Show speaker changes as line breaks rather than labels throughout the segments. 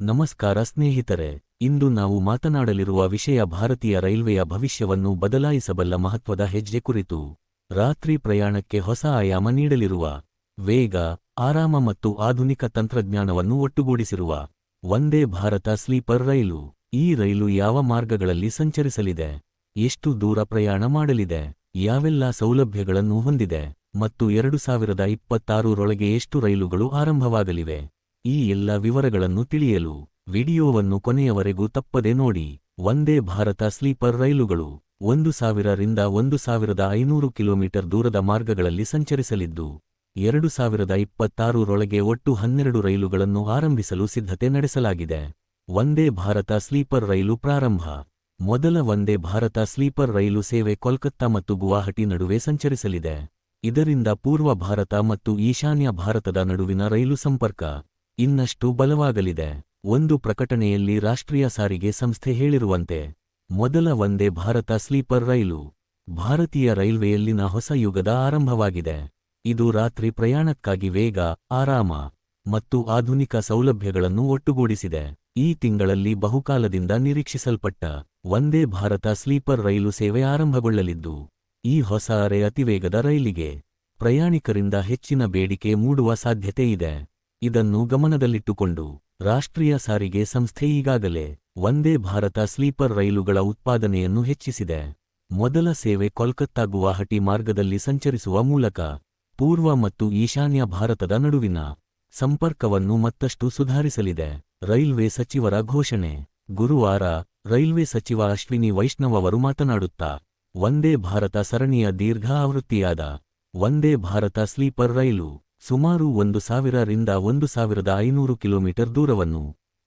ನಮಸ್ಕಾರ ಸ್ನೇಹಿತರೆ, ಇಂದು ನಾವು ಮಾತನಾಡಲಿರುವ ವಿಷಯ ಭಾರತೀಯ ರೈಲ್ವೆಯ ಭವಿಷ್ಯವನ್ನು ಬದಲಾಯಿಸಬಲ್ಲ ಮಹತ್ವದ ಹೆಜ್ಜೆ ಕುರಿತು ರಾತ್ರಿ ಪ್ರಯಾಣಕ್ಕೆ ಹೊಸ ಆಯಾಮ ನೀಡಲಿರುವ, ವೇಗ, ಆರಾಮ ಮತ್ತು ಆಧುನಿಕ ತಂತ್ರಜ್ಞಾನವನ್ನು ಒಟ್ಟುಗೂಡಿಸಿರುವ ವಂದೇ ಭಾರತ ಸ್ಲೀಪರ್ ರೈಲು. ಈ ರೈಲು ಯಾವ ಮಾರ್ಗಗಳಲ್ಲಿ ಸಂಚರಿಸಲಿದೆ, ಎಷ್ಟು ದೂರ ಪ್ರಯಾಣ ಮಾಡಲಿದೆ, ಯಾವೆಲ್ಲ ಸೌಲಭ್ಯಗಳನ್ನು ಹೊಂದಿದೆ ಮತ್ತು ಎರಡು ಸಾವಿರದ ಇಪ್ಪತ್ತಾರರೊಳಗೆ ಎಷ್ಟು ರೈಲುಗಳು ಆರಂಭವಾಗಲಿವೆ. ಈ ಎಲ್ಲ ವಿವರಗಳನ್ನು ತಿಳಿಯಲು ವಿಡಿಯೋವನ್ನು ಕೊನೆಯವರೆಗೂ ತಪ್ಪದೆ ನೋಡಿ. ವಂದೇ ಭಾರತ ಸ್ಲೀಪರ್ ರೈಲುಗಳು ಒಂದು ಸಾವಿರರಿಂದ ಒಂದು ಸಾವಿರದ ಐನೂರು ಕಿಲೋಮೀಟರ್ ದೂರದ ಮಾರ್ಗಗಳಲ್ಲಿ ಸಂಚರಿಸಲಿದ್ದು, ಎರಡು ಸಾವಿರದ ಇಪ್ಪತ್ತಾರರೊಳಗೆ ಒಟ್ಟು ಹನ್ನೆರಡು ರೈಲುಗಳನ್ನು ಆರಂಭಿಸಲು ಸಿದ್ಧತೆ ನಡೆಸಲಾಗಿದೆ. ವಂದೇ ಭಾರತ ಸ್ಲೀಪರ್ ರೈಲು ಪ್ರಾರಂಭ. ಮೊದಲ ವಂದೇ ಭಾರತ ಸ್ಲೀಪರ್ ರೈಲು ಸೇವೆ ಕೋಲ್ಕತ್ತಾ ಮತ್ತು ಗುವಾಹಟಿ ನಡುವೆ ಸಂಚರಿಸಲಿದೆ. ಇದರಿಂದ ಪೂರ್ವ ಭಾರತ ಮತ್ತು ಈಶಾನ್ಯ ಭಾರತದ ನಡುವಿನ ರೈಲು ಸಂಪರ್ಕ ಇನ್ನಷ್ಟು ಬಲವಾಗಲಿದೆ. ಒಂದು ಪ್ರಕಟಣೆಯಲ್ಲಿ ರಾಷ್ಟ್ರೀಯ ಸಾರಿಗೆ ಸಂಸ್ಥೆ ಹೇಳಿರುವಂತೆ, ಮೊದಲ ವಂದೇ ಭಾರತ ಸ್ಲೀಪರ್ ರೈಲು, ಭಾರತೀಯ ರೈಲ್ವೆಯಲ್ಲಿನ ಹೊಸ ಯುಗದ ಆರಂಭವಾಗಿದೆ. ಇದು ರಾತ್ರಿ ಪ್ರಯಾಣಕ್ಕಾಗಿ ವೇಗ, ಆರಾಮ ಮತ್ತು ಆಧುನಿಕ ಸೌಲಭ್ಯಗಳನ್ನು ಒಟ್ಟುಗೂಡಿಸಿದೆ. ಈ ತಿಂಗಳಲ್ಲಿ ಬಹುಕಾಲದಿಂದ ನಿರೀಕ್ಷಿಸಲ್ಪಟ್ಟ ವಂದೇ ಭಾರತ ಸ್ಲೀಪರ್ ರೈಲು ಸೇವೆ ಆರಂಭಗೊಳ್ಳಲಿದ್ದು, ಈ ಹೊಸ ಅರೆ ಅತಿವೇಗದ ರೈಲಿಗೆ ಪ್ರಯಾಣಿಕರಿಂದ ಹೆಚ್ಚಿನ ಬೇಡಿಕೆ ಮೂಡುವ ಸಾಧ್ಯತೆ ಇದೆ. ಇದನ್ನು ಗಮನದಲ್ಲಿಟ್ಟುಕೊಂಡು ರಾಷ್ಟ್ರೀಯ ಸಾರಿಗೆ ಸಂಸ್ಥೆ ಈಗಾಗಲೇ ವಂದೇ ಭಾರತ ಸ್ಲೀಪರ್ ರೈಲುಗಳ ಉತ್ಪಾದನೆಯನ್ನು ಹೆಚ್ಚಿಸಿದೆ. ಮೊದಲ ಸೇವೆ ಕೋಲ್ಕತ್ತಾ ಗುವಾಹಟಿ ಮಾರ್ಗದಲ್ಲಿ ಸಂಚರಿಸುವ ಮೂಲಕ ಪೂರ್ವ ಮತ್ತು ಈಶಾನ್ಯ ಭಾರತದ ನಡುವಿನ ಸಂಪರ್ಕವನ್ನು ಮತ್ತಷ್ಟು ಸುಧಾರಿಸಲಿದೆ. ರೈಲ್ವೆ ಸಚಿವರ ಘೋಷಣೆ. ಗುರುವಾರ ರೈಲ್ವೆ ಸಚಿವ ಅಶ್ವಿನಿ ವೈಷ್ಣವ್ ಅವರು ಮಾತನಾಡುತ್ತಾ, ವಂದೇ ಭಾರತ ಸರಣಿಯ ದೀರ್ಘ ಆವೃತ್ತಿಯಾದ ವಂದೇ ಭಾರತ ಸ್ಲೀಪರ್ ರೈಲು ಸುಮಾರು ಒಂದು ಸಾವಿರರಿಂದ ಒಂದು ಸಾವಿರದ ಐನೂರು ಕಿಲೋಮೀಟರ್ ದೂರವನ್ನು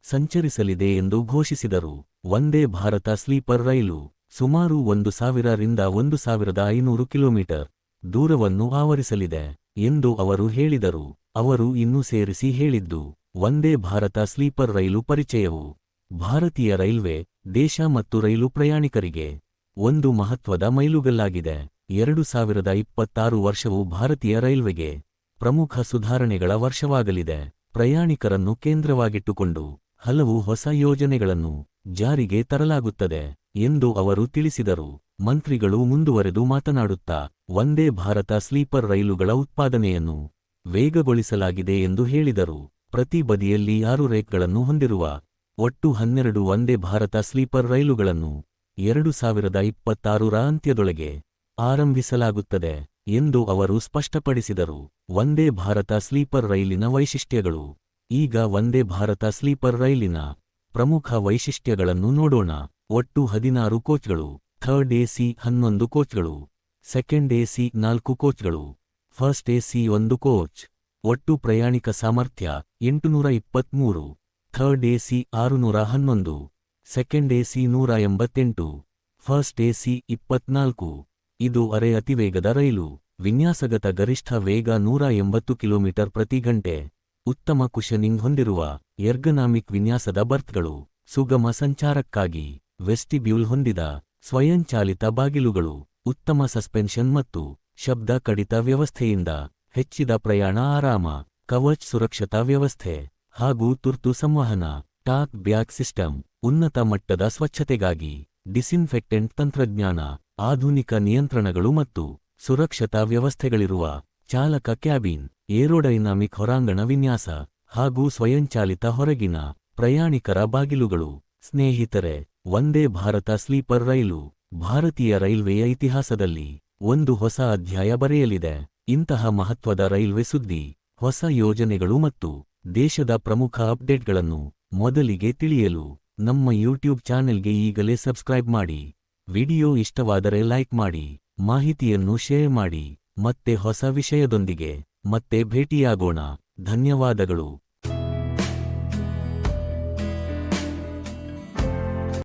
ಸಂಚರಿಸಲಿದೆ ಎಂದು ಘೋಷಿಸಿದರು. ವಂದೇ ಭಾರತ ಸ್ಲೀಪರ್ ರೈಲು ಸುಮಾರು ಒಂದು ಸಾವಿರರಿಂದ ಒಂದು ಸಾವಿರದ ಐನೂರು ಕಿಲೋಮೀಟರ್ ದೂರವನ್ನು ಆವರಿಸಲಿದೆ ಎಂದು ಅವರು ಹೇಳಿದರು. ಅವರು ಇನ್ನೂ ಸೇರಿಸಿ ಹೇಳಿದ್ದು, ವಂದೇ ಭಾರತ ಸ್ಲೀಪರ್ ರೈಲು ಪರಿಚಯವು ಭಾರತೀಯ ರೈಲ್ವೆ, ದೇಶ ಮತ್ತು ರೈಲು ಪ್ರಯಾಣಿಕರಿಗೆ ಒಂದು ಮಹತ್ವದ ಮೈಲುಗಲ್ಲಾಗಿದೆ. ಎರಡು ಸಾವಿರದ ಇಪ್ಪತ್ತಾರು ವರ್ಷವು ಭಾರತೀಯ ರೈಲ್ವೆಗೆ ಪ್ರಮುಖ ಸುಧಾರಣೆಗಳ ವರ್ಷವಾಗಲಿದೆ. ಪ್ರಯಾಣಿಕರನ್ನು ಕೇಂದ್ರವಾಗಿಟ್ಟುಕೊಂಡು ಹಲವು ಹೊಸ ಯೋಜನೆಗಳನ್ನು ಜಾರಿಗೆ ತರಲಾಗುತ್ತದೆ ಎಂದು ಅವರು ತಿಳಿಸಿದರು. ಮಂತ್ರಿಗಳು ಮುಂದುವರೆದು ಮಾತನಾಡುತ್ತಾ, ವಂದೇ ಭಾರತ ಸ್ಲೀಪರ್ ರೈಲುಗಳ ಉತ್ಪಾದನೆಯನ್ನು ವೇಗಗೊಳಿಸಲಾಗಿದೆ ಎಂದು ಹೇಳಿದರು. ಪ್ರತಿ ಬದಿಯಲ್ಲಿ ಆರು ರೇಕ್ಗಳನ್ನು ಹೊಂದಿರುವ ಒಟ್ಟು ಹನ್ನೆರಡು ವಂದೇ ಭಾರತ ಸ್ಲೀಪರ್ ರೈಲುಗಳನ್ನು ಎರಡು ಸಾವಿರದ ಇಪ್ಪತ್ತಾರರ ಅಂತ್ಯದೊಳಗೆ ಆರಂಭಿಸಲಾಗುತ್ತದೆ ಎಂದು ಅವರು ಸ್ಪಷ್ಟಪಡಿಸಿದರು. ವಂದೇ ಭಾರತ ಸ್ಲೀಪರ್ ರೈಲಿನ ವೈಶಿಷ್ಟ್ಯಗಳು ಈಗ ವಂದೇ ಭಾರತ ಸ್ಲೀಪರ್ ರೈಲಿನ ಪ್ರಮುಖ ವೈಶಿಷ್ಟ್ಯಗಳನ್ನು ನೋಡೋಣ. ಒಟ್ಟು ಹದಿನಾರು ಕೋಚ್ಗಳು. ಥರ್ಡ್ ಎಸಿ ಹನ್ನೊಂದು ಕೋಚ್ಗಳು. ಸೆಕೆಂಡ್ ಎಸಿ ನಾಲ್ಕು ಕೋಚ್ಗಳು. ಫಸ್ಟ್ ಎಸಿ ಒಂದು ಕೋಚ್. ಒಟ್ಟು ಪ್ರಯಾಣಿಕ ಸಾಮರ್ಥ್ಯ ಎಂಟುನೂರ ಇಪ್ಪತ್ಮೂರು. ಥರ್ಡ್ ಎಸಿ ಆರುನೂರ ಹನ್ನೊಂದು. ಸೆಕೆಂಡ್ ಎಸಿ ನೂರ ಎಂಬತ್ತೆಂಟು. ಫಸ್ಟ್ ಎಸಿ ಇಪ್ಪತ್ನಾಲ್ಕು. ಇದು ಅರೆ ಅತಿವೇಗದ ರೈಲು. ವಿನ್ಯಾಸಗತ ಗರಿಷ್ಠ ವೇಗ ನೂರ ಎಂಬತ್ತು ಕಿಲೋಮೀಟರ್ ಪ್ರತಿ ಗಂಟೆ. ಉತ್ತಮ ಕುಶನಿಂಗ್ ಹೊಂದಿರುವ ಎರ್ಗನಾಮಿಕ್ ವಿನ್ಯಾಸದ ಬರ್ತ್ಗಳು ಸುಗಮ ಸಂಚಾರಕ್ಕಾಗಿ ವೆಸ್ಟಿಬ್ಯೂಲ್ ಹೊಂದಿದ ಸ್ವಯಂಚಾಲಿತ ಬಾಗಿಲುಗಳು, ಉತ್ತಮ ಸಸ್ಪೆನ್ಷನ್ ಮತ್ತು ಶಬ್ದ ಕಡಿತ ವ್ಯವಸ್ಥೆಯಿಂದ ಹೆಚ್ಚಿದ ಪ್ರಯಾಣ ಆರಾಮ, ಕವಚ್ ಸುರಕ್ಷತಾ ವ್ಯವಸ್ಥೆ ಹಾಗೂ ತುರ್ತು ಸಂವಹನ, ಟಾಕ್ ಬ್ಯಾಕ್ ಸಿಸ್ಟಮ್, ಉನ್ನತ ಮಟ್ಟದ ಸ್ವಚ್ಛತೆಗಾಗಿ ಡಿಸಿನ್ಫೆಕ್ಟೆಂಟ್ ತಂತ್ರಜ್ಞಾನ, ಆಧುನಿಕ ನಿಯಂತ್ರಣಗಳು ಮತ್ತು ಸುರಕ್ಷತಾ ವ್ಯವಸ್ಥೆಗಳಿರುವ ಚಾಲಕ ಕ್ಯಾಬಿನ್, ಏರೋಡೈನಾಮಿಕ್ ಹೊರಾಂಗಣ ವಿನ್ಯಾಸ ಹಾಗೂ ಸ್ವಯಂಚಾಲಿತ ಹೊರಗಿನ ಪ್ರಯಾಣಿಕರ ಬಾಗಿಲುಗಳು. ಸ್ನೇಹಿತರೆ, ವಂದೇ ಭಾರತ ಸ್ಲೀಪರ್ ರೈಲು, ಭಾರತೀಯ ರೈಲ್ವೆಯ ಇತಿಹಾಸದಲ್ಲಿ ಒಂದು ಹೊಸ ಅಧ್ಯಾಯ ಬರೆಯಲಿದೆ. ಇಂತಹ ಮಹತ್ವದ ರೈಲ್ವೆ ಸುದ್ದಿ, ಹೊಸ ಯೋಜನೆಗಳು ಮತ್ತು ದೇಶದ ಪ್ರಮುಖ ಅಪ್ಡೇಟ್ಗಳನ್ನು ಮೊದಲಿಗೆ ತಿಳಿಯಲು ನಮ್ಮ ಯೂಟ್ಯೂಬ್ ಚಾನೆಲ್ಗೆ ಈಗಲೇ ಸಬ್ಸ್ಕ್ರೈಬ್ ಮಾಡಿ. ವಿಡಿಯೋ ಇಷ್ಟವಾದರೆ ಲೈಕ್ ಮಾಡಿ. ಮಾಹಿತಿಯನ್ನು ಶೇರ್ ಮಾಡಿ ಮತ್ತೆ ಹೊಸ ವಿಷಯದೊಂದಿಗೆ ಮತ್ತೆ ಭೇಟಿಯಾಗೋಣ. ಧನ್ಯವಾದಗಳು.